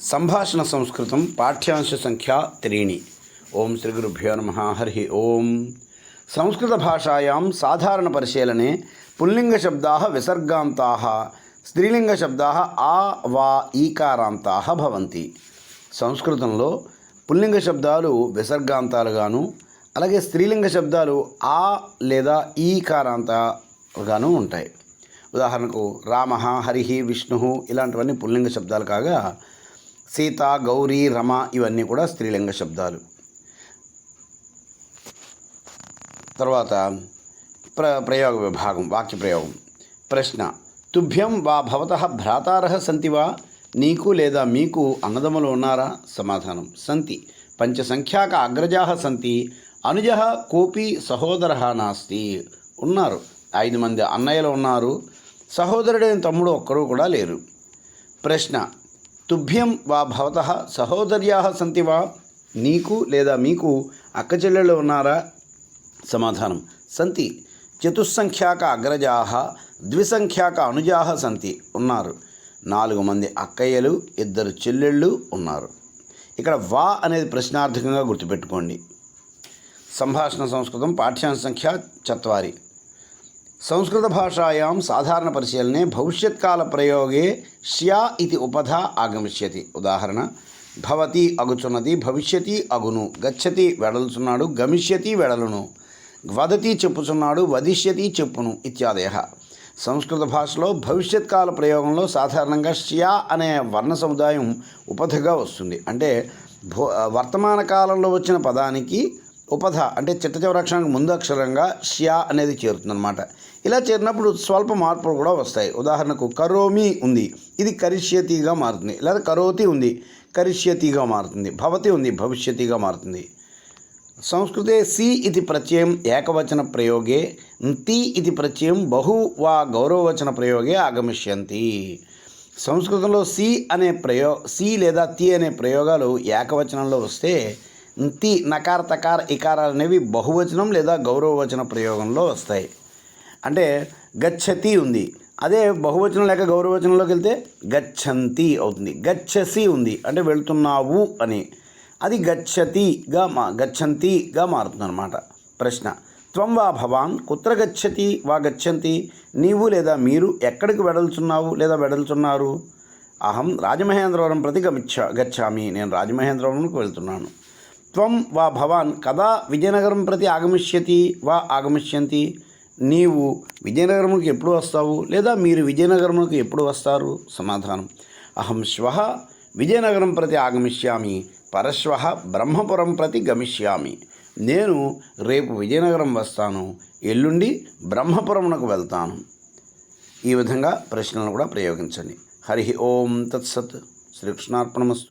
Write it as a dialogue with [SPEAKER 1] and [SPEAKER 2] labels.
[SPEAKER 1] సంభాషణ సంస్కృతం పాఠ్యాంశ సంఖ్య త్రీణి. ఓం శ్రీ గురుభ్యో నమ. హరి ఓం. సంస్కృత భాషాయాం సాధారణ పరిశీలనే పుల్లింగ శబ్దా విసర్గాంతా స్త్రీలింగశబ్దా ఆ వా ఈకారాంతా భవంతి. సంస్కృతంలో పుల్లింగ శబ్దాలు విసర్గాంతాలుగాను అలాగే స్త్రీలింగ శబ్దాలు ఆ లేదా ఈకారాంతాలుగాను ఉంటాయి. ఉదాహరణకు రామ హరిహి విష్ణు ఇలాంటివన్నీ పుల్లింగ శబ్దాలు కాగా సీత గౌరీ రమ ఇవన్నీ కూడా స్త్రీలింగ శబ్దాలు. తర్వాత ప్ర ప్రయోగ విభాగం వాక్య ప్రయోగం. ప్రశ్న తుభ్యం వా భవత భ్రాతారः సంతి వా? నీకు లేదా మీకు అన్నదమ్ములు ఉన్నారా? సమాధానం సంతి. పంచసంఖ్యాక అగ్రజాः సంతి అనుజ కోపి సహోదర నాస్తి ఉన్నారు. ఐదు మంది అన్నయ్యలు ఉన్నారు. సహోదరుడైన తమ్ముడు ఒక్కరూ కూడా లేరు. ప్రశ్న తుభ్యం వా భవత సహోదర్యా సంతి వా నీకు లేదా మీకు అక్కచెల్లెళ్ళు ఉన్నారా? సమాధానం. సంతి. చతుస్సంఖ్యాక అగ్రజా ద్విసంఖ్యాక అనుజాహ సంతి ఉన్నారు. నాలుగు మంది అక్కయ్యలు ఇద్దరు చెల్లెళ్ళు ఉన్నారు. ఇక్కడ వా అనేది ప్రశ్నార్థకంగా గుర్తుపెట్టుకోండి. సంభాషణ సంస్కృతం పాఠ్యాంశ సంఖ్య చత్వారి. సంస్కృతభాషాయాం సాధారణపరిశీలనే భవిష్యత్కాలప్రయోగే ష్యా ఇది ఉపధ ఆగమిష్యతి. ఉదాహరణ భవతి అగుచున్నది భవిష్యతి అగును గచ్చతి వెడలుచున్నాడు గమిష్యతి వెడలును వదతి చెప్పుచున్నాడు వదిష్యతి చెప్పును ఇత్యాదయ సంస్కృత భాషలో భవిష్యత్కాల ప్రయోగంలో సాధారణంగా ష్యా అనే వర్ణ సముదాయం ఉపధగా వస్తుంది. అంటే భో వర్తమాన కాలంలో వచ్చిన పదానికి ఉపధ అంటే చిట్ట చివరక్షరానికి ముందు అక్షరంగా ష్యా అనేది చేరుతుందన్నమాట. ఇలా చేరినప్పుడు స్వల్ప మార్పులు కూడా వస్తాయి. ఉదాహరణకు కరోమి ఉంది. ఇది కరిష్యతిగా మారుతుంది. లేదా కరోతి ఉంది. కరిష్యతిగా మారుతుంది. భవతి ఉంది. భవిష్యతిగా మారుతుంది. సంస్కృతే సి ఇది ప్రత్యయం ఏకవచన ప్రయోగే. తి ఇది ప్రత్యయం బహు వా గౌరవవచన ప్రయోగే ఆగమిష్యంతి. సంస్కృతంలో సి అనే ప్రయో సి లేదా తి అనే ప్రయోగాలు ఏకవచనంలో వస్తే తి నకార తకార ఇకారాలు అనేవి బహువచనం లేదా గౌరవవచన ప్రయోగంలో వస్తాయి. అంటే గచ్చతి ఉంది. అదే బహువచనం లేక గౌరవవచనంలోకి వెళ్తే గచ్చంతి అవుతుంది. గచ్చసి ఉంది. అంటే వెళ్తున్నావు అని. అది గచ్చతిగా మా గచ్చంతిగా మారుతుందన్నమాట ప్రశ్న. త్వం వా భవాన్? కుత్ర గచ్చతి? వా గచ్చంతి? నీవు లేదా మీరు ఎక్కడికి వెడల్చున్నావు లేదా వెడల్చున్నారు? అహం రాజమహేంద్రవరం ప్రతి గమిచ్చ గచ్చామి. నేను రాజమహేంద్రవరంకు వెళ్తున్నాను. త్వం వా భవాన్ కదా విజయనగరం ప్రతి ఆగమిష్యతి వా ఆగమిష్యంతి? నీవు విజయనగరంకి ఎప్పుడు వస్తావు? లేదా మీరు విజయనగరంకి ఎప్పుడు వస్తారు? సమాధానం. అహం శ్వ విజయనగరం ప్రతి ఆగమిష్యామి పరశ్వ బ్రహ్మపురం ప్రతి గమిష్యామి. నేను రేపు విజయనగరం వస్తాను ఎల్లుండి బ్రహ్మపురమునకు వెళ్తాను. ఈ విధంగా ప్రశ్నలను కూడా ప్రయోగించండి. హరి ఓం తత్సత్. శ్రీకృష్ణార్పణమస్తు.